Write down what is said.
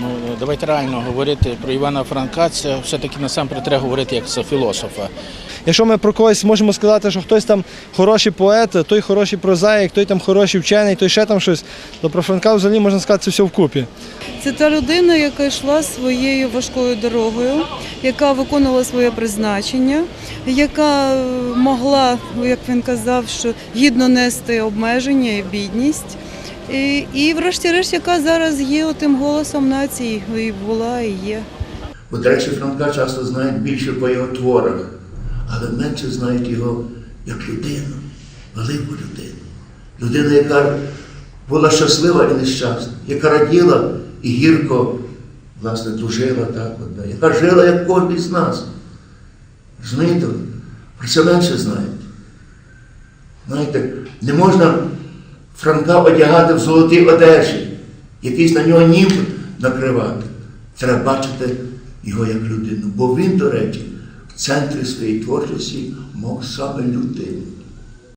Ну, давайте реально говорити про Івана Франка. Це все-таки насамперед треба говорити як за філософа. Якщо ми про когось можемо сказати, що хтось там хороший поет, той хороший прозаїк, той там хороший вчений, той ще там щось, то про Франка взагалі можна сказати це все вкупі. Це та людина, яка йшла своєю важкою дорогою, яка виконувала своє призначення, яка е, могла, як він казав, що гідно нести обмеження і бідність. І, і врешті-решт, яка зараз є тим голосом нації, і була і є. Бо, до речі, Франка часто знають більше по його творах, але менше знають його як людину, велику людину. Людину, яка була щаслива і нещасна, яка раділа і гірко, власне, тужила, так, одна, яка жила, як кожен з нас. Розумієте? Про це менше знають. Знаєте, не можна Франка одягати в золотій одежі, якийсь на нього німб накривати. Треба бачити його як людину. Бо він, до речі, в центрі своєї творчості мов саме людину.